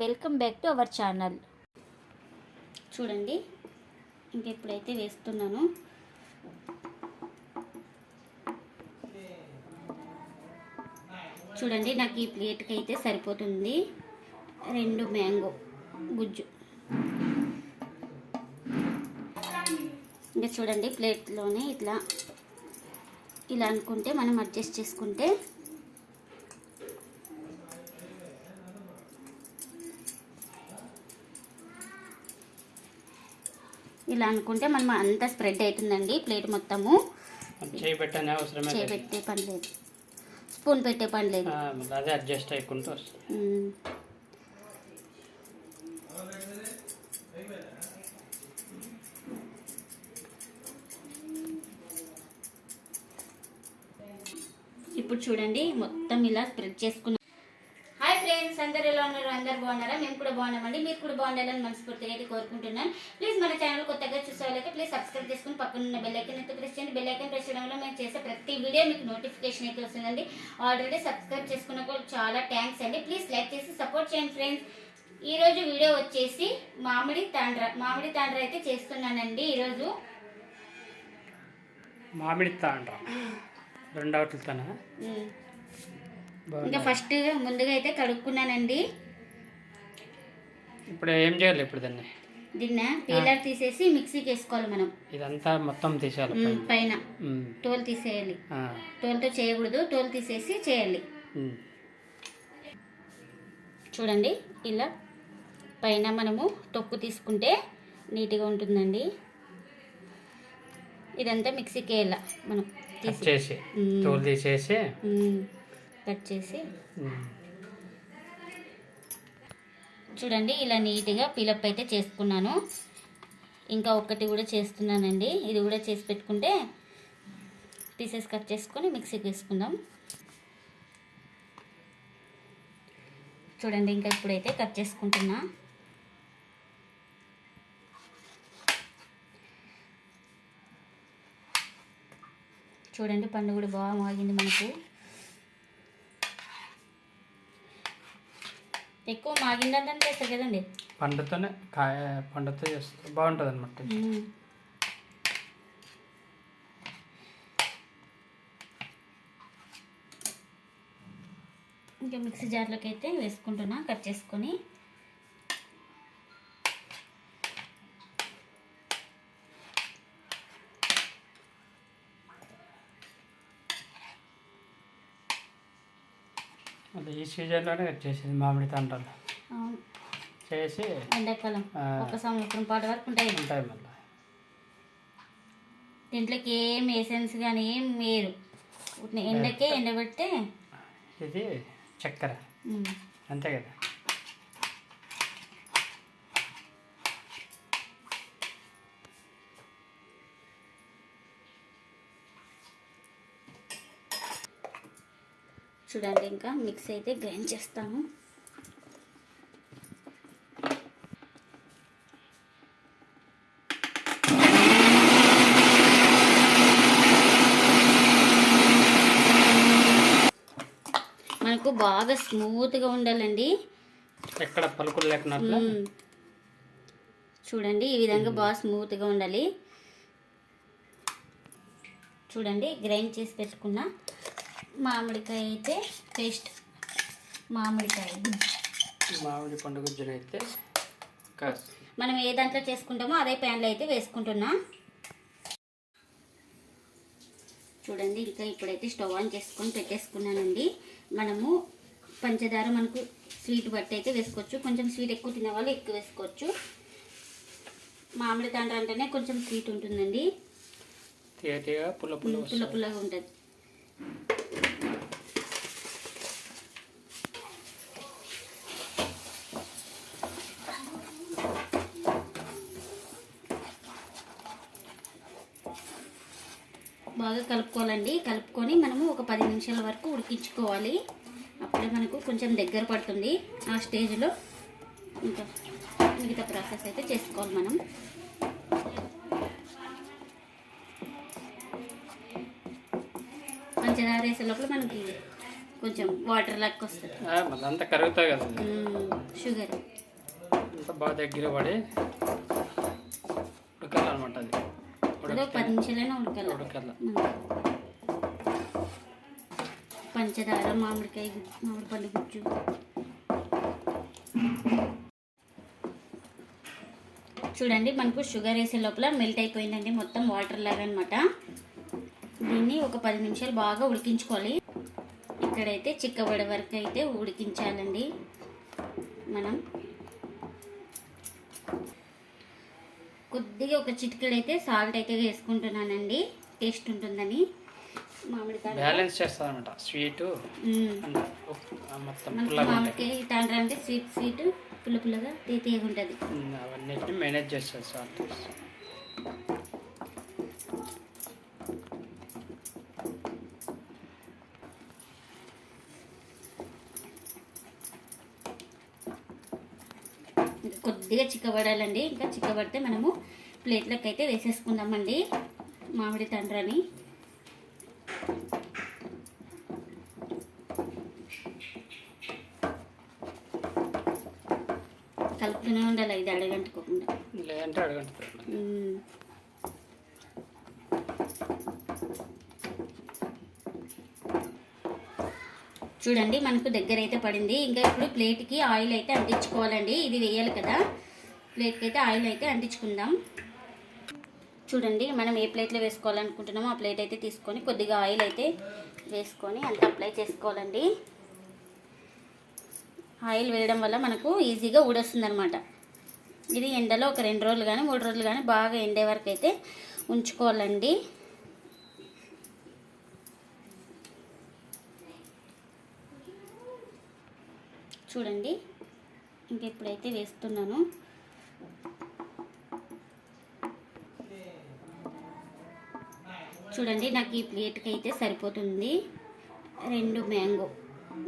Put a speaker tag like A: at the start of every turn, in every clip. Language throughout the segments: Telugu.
A: Welcome back to our channel. చూడండి ఇంకెప్పుడైతే వేస్తున్నాను. చూడండి నాకు ఈ ప్లేట్కి అయితే సరిపోతుంది. రెండు మ్యాంగో గుజ్జు. ఇంకా చూడండి ప్లేట్లోనే ఇట్లా ఇలా అనుకుంటే మనం అడ్జస్ట్ చేసుకుంటే ఇలా అనుకుంటే మనం అంతా స్ప్రెడ్ అవుతుందండి ప్లేట్ మొత్తము
B: చేయి పెట్టనే అవసరమే
A: చేయి
B: లేదు.
A: పెట్టే పని లేదు స్పూన్ పెట్టే పని లేదు
B: అదే అడ్జస్ట్
A: మ్మ్. ఇప్పుడు చూడండి మొత్తం ఇలా స్ప్రెడ్ చేసుకున్నాం ఎలా ఉన్నారు అందరు బాగున్నారా? మేము కూడా బాగున్నామండి. మీరు కూడా బాగుండాలని మనస్ఫూర్తిగా అయితే కోరుకుంటున్నాను ప్లీజ్ మన ఛానల్ కొత్తగా చూసే వాళ్ళకి ప్లీజ్ సబ్స్క్రైబ్ చేసుకుని పక్కన ఉన్న బెల్ ఐకన్ అయితే ప్రెస్ చేయండి. బెల్ ఐకన్ ప్రెస్ చేయడం వల్ల మేము చేసే ప్రతి వీడియో మీకు నోటిఫికేషన్ అయితే వస్తుందండి. ఆల్రెడీ సబ్స్క్రైబ్ చేసుకున్న చాలా థ్యాంక్స్ అండి. ప్లీజ్ లైక్ చేసి సపోర్ట్ చేయండి ఫ్రెండ్స్ ఈ రోజు వీడియో వచ్చేసి మామిడి తాండ్ర. మామిడి తాండ్ర అయితే చేస్తున్నానండి ఈరోజు.
B: మామిడి తాండ్ర. రెండవట్లతోనా
A: ఇంకా ఫస్ట్ ముందుగా అయితే కడుక్కున్నానండి.
B: ఇప్పుడు ఏం చేయాలి ఇప్పుడు దాన్ని?
A: దీన్ని పీలర్ తీసేసి మిక్సీకి వేసుకోవాలి మనం.
B: ఇదంతా మొత్తం తీసేయాలి పైన.
A: టోల్ తీసేయాలి. టోల్తో చేయకూడదు టోల్ తీసేసి చేయాలి. చూడండి ఇలా పైన మనము తొక్కు తీసుకుంటే నీట్గా ఉంటుందండి. ఇదంతా మిక్సీకి వేయాల మనం
B: కట్
A: తీసి.
B: చేసి
A: ఉమ్.
B: తోలు తీసేసి.
A: కట్ చేసి. చూడండి ఇలా నీట్గా పిలప్ అయితే చేసుకున్నాను. ఇంకా ఒకటి కూడా చేస్తున్నానండి. ఇది కూడా చేసి పెట్టుకుంటే పీసెస్ కట్ చేసుకొని మిక్సీకి వేసుకుందాం. చూడండి ఇంకా ఇప్పుడైతే కట్ చేసుకుంటున్నా. చూడండి పండు కూడా బాగా మాగింది మనకు. ఎక్కువ మాగిందంటే చేస్తారు కదండి.
B: పండుతోనే కాయ పండుతో చేస్తే బాగుంటుంది అనమాట.
A: ఇంకా మిక్సీ జార్లోకి అయితే వేసుకుంటున్నా కట్ చేసుకొని.
B: మళ్ళీ ఈ సీజన్లోనే కట్ చేసేది మామిడి తాండ్రాలు. చేసి
A: ఎండాకాలం. ఒక సంవత్సరం పాటు వరకు ఉంటాయి
B: ఉంటాయి మళ్ళీ.
A: దీంట్లోకి ఏం ఎసెన్స్ కానీ ఏం వేరు. ఎండకే ఎండబెడితే
B: ఇది చక్కెర. అంతే కదా.
A: చూడండి ఇంకా మిక్స్ అయితే గ్రైండ్ చేస్తాము మనకు బాగా స్మూత్గా ఉండాలండి.
B: ఎక్కడ పలుకులు
A: మ్మ్. చూడండి ఈ విధంగా బాగా స్మూత్గా ఉండాలి. చూడండి గ్రైండ్ చేసి పెట్టుకున్న మామిడికాయ అయితే పేస్ట్ మామిడికాయ
B: మామిడి పండు గుజ్జులు అయితే
A: మనం ఏ దాంట్లో చేసుకుంటామో అదే ప్యాన్లో అయితే వేసుకుంటున్నా. చూడండి ఇంకా ఇప్పుడైతే స్టవ్ ఆన్ చేసుకొని పెట్టేసుకున్నానండి. మనము పంచదార మనకు స్వీట్ బట్టి అయితే వేసుకోవచ్చు. కొంచెం స్వీట్ ఎక్కువ తినే వాళ్ళు ఎక్కువ వేసుకోవచ్చు. మామిడి తాండ్ర అంటేనే కొంచెం స్వీట్ ఉంటుందండి.
B: పుల్ల పుల్ల
A: పుల్ల
B: వస్తుంది.
A: పుల్లగా ఉంటుంది. బాగా కలుపుకోవాలండి. కలుపుకొని మనము ఒక పది నిమిషాల వరకు ఉడికించుకోవాలి. అప్పుడే మనకు కొంచెం దగ్గర పడుతుంది. ఆ స్టేజ్లో ఇంకా మిగతా ప్రాసెస్ అయితే చేసుకోవాలి మనం. పంచదార వేసే లోపల మనకి కొంచెం వాటర్ లెక్క వస్తుంది.
B: అంతా కరుగుతాయి కదా.
A: షుగర్
B: అంతా బాగా దగ్గర పడి ఉడకాలన్నమాట అది.
A: పది నిమిషాలైనా ఉడకాలి.
B: ఉడకాల.
A: పంచదార మామిడికాయ మామిడి పండు గుజ్జు. చూడండి మనకు షుగర్ వేసే లోపల మెల్ట్ అయిపోయిందండి. మొత్తం వాటర్ లాగా అనమాట దీన్ని ఒక పది నిమిషాలు బాగా ఉడికించుకోవాలి. ఇక్కడైతే చిక్కబడే వరకు అయితే ఉడికించాలండి. మనం కొద్దిగా ఒక చిటికెడైతే సాల్ట్ అయితే వేసుకుంటున్నానండి. టేస్ట్ ఉంటుందని. మామిడికాయ
B: బ్యాలెన్స్ స్వీటు. మొత్తం
A: మామిడికాయ తాండ్ర అంటే స్వీట్ స్వీట్ పుల్ల పుల్లగా తీయగా ఉంటుంది.
B: ఉమ్, అవన్నిటిని మేనేజ్ చేస్తారు సాల్ట్.
A: కొద్దిగా చిక్కబడాలండి. ఇంకా చిక్కబడితే మనము ప్లేట్లకు అయితే వేసేసుకుందామండి. మామిడి తండ్రని. కలుపుతూనే ఉండాలి ఇది అడగంటుకోకుండా
B: లేదంటే
A: చూడండి మనకు దగ్గర అయితే పడింది. ఇంకా ఇప్పుడు ప్లేట్కి ఆయిల్ అయితే అంటించుకోవాలండి. ఇది వేయాలి కదా. ప్లేట్కి అయితే ఆయిల్ అయితే అంటించుకుందాం. చూడండి మనం ఏ ప్లేట్లో వేసుకోవాలనుకుంటున్నామో ఆ ప్లేట్ అయితే తీసుకొని కొద్దిగా ఆయిల్ అయితే వేసుకొని అంత అప్లై చేసుకోవాలండి. ఆయిల్ వేయడం వల్ల మనకు ఈజీగా ఊడొస్తుంది అనమాట ఇది ఎండలో ఒక రెండు రోజులు కానీ మూడు రోజులు కానీ బాగా ఎండే వరకు అయితే ఉంచుకోవాలండి. చూడండి. ఇంకెప్పుడైతే వేస్తున్నాను. చూడండి నాకు ఈ ప్లేట్కి అయితే సరిపోతుంది. రెండు మ్యాంగో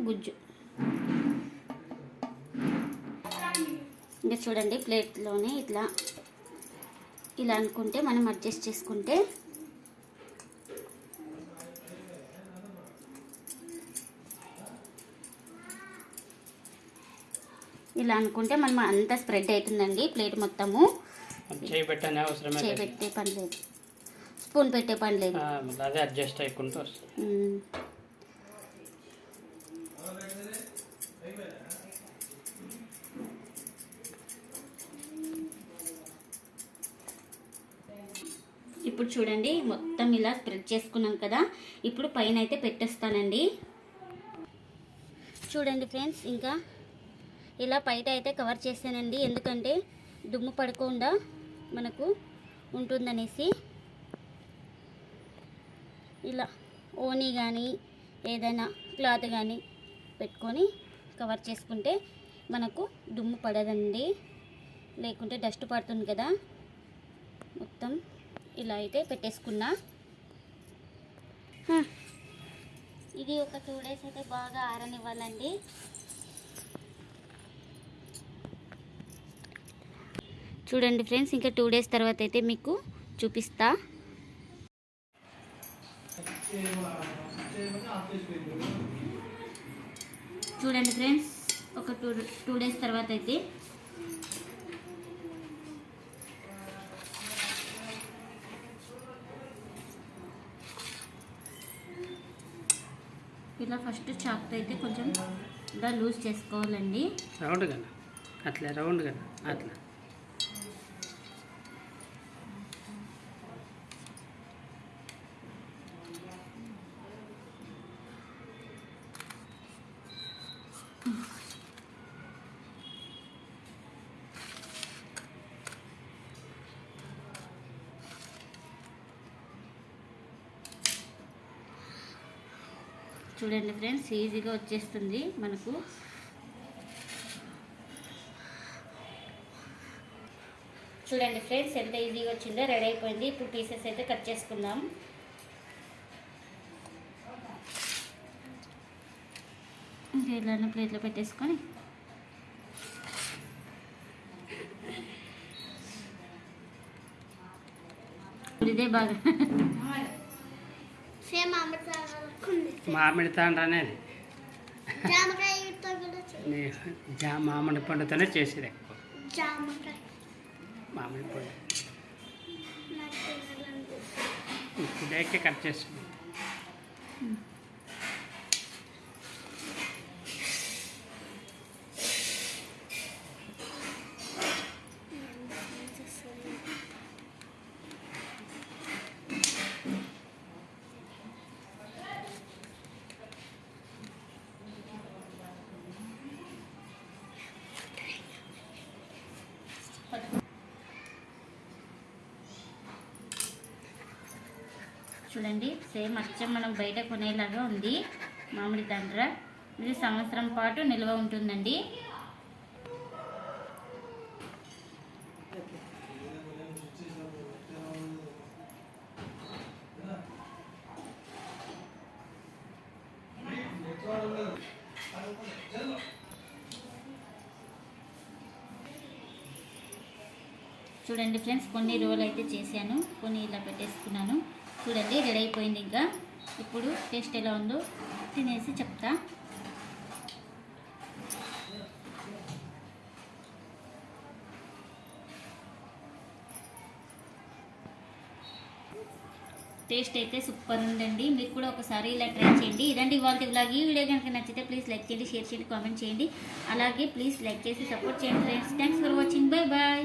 A: గుజ్జు. ఇంకా చూడండి ప్లేట్లోనే ఇట్లా ఇలా అనుకుంటే మనం అడ్జస్ట్ చేసుకుంటే ఇలా అనుకుంటే మనం అంతా స్ప్రెడ్ అవుతుందండి ప్లేట్ మొత్తము. చేపెట్టే పని లేదు. స్పూన్ పెట్టే పని లేదు.
B: అదే అడ్జస్ట్.
A: ఇప్పుడు చూడండి మొత్తం ఇలా స్ప్రెడ్ చేసుకున్నాం కదా. ఇప్పుడు పైన అయితే పెట్టేస్తానండి. చూడండి ఫ్రెండ్స్ ఇంకా ఇలా బయట అయితే కవర్ చేశానండి. ఎందుకంటే దుమ్ము పడకుండా మనకు ఉంటుందనేసి ఇలా ఓనీ కానీ ఏదైనా క్లాత్ కానీ పెట్టుకొని కవర్ చేసుకుంటే మనకు దుమ్ము పడదండి. లేకుంటే డస్ట్ పడుతుంది కదా. మొత్తం ఇలా అయితే పెట్టేసుకున్నా. ఇది ఒక టూ డేస్ అయితే బాగా ఆరనివ్వాలండి. చూడండి ఫ్రెండ్స్ ఇంకా టూ డేస్ తర్వాత అయితే మీకు చూపిస్తా. చూడండి ఫ్రెండ్స్ ఒక టూ టూ డేస్ తర్వాత అయితే. ఇలా ఫస్ట్ చాక్తో అయితే కొంచెం ఇలా లూజ్ చేసుకోవాలండి.
B: రౌండ్ కదా? అట్లా రౌండ్ కదా? అట్లా.
A: చూడండి ఫ్రెండ్స్ ఈజీగా వచ్చేస్తుంది మనకు. చూడండి ఫ్రెండ్స్ ఎంత ఈజీగా వచ్చిందో రెడీ అయిపోయింది. ఇప్పుడు పీసెస్ అయితే కట్ చేసుకుందాం. ఇంకా ఇలానే ప్లేట్లో పెట్టేసుకొని. ఇదే బాగా.
B: మామిడి తాండ్ర అనేది మామిడి పండుతోనే చేసేది ఎక్కువ.
C: జామకాయ.
B: మామిడి పండు. ఇప్పుడేకే కట్ చేస్తుంది
A: చూడండి. సేమ్ అచ్చం మనం బయట కొనేలాగా ఉంది. మామిడి తండ్ర. ఇది సంవత్సరం పాటు నిల్వ ఉంటుందండి. చూడండి ఫ్రెండ్స్ కొన్ని రోలు అయితే చేశాను. కొన్ని ఇలా పెట్టేసుకున్నాను. చూడండి రెడీ అయిపోయింది ఇంకా. ఇప్పుడు టేస్ట్ ఎలా ఉందో తినేసి చెప్తా. టేస్ట్ అయితే సూపర్ ఉందండి. మీరు కూడా ఒకసారి ఇలా ట్రై చేయండి. ఇదండి ఇవాళ ఇలాగ ఈ వీడియో కనుక నచ్చితే ప్లీజ్ లైక్ చేయండి షేర్ చేయండి కామెంట్ చేయండి. అలాగే ప్లీజ్ లైక్ చేసి సపోర్ట్ చేయండి friends thanks for watching bye bye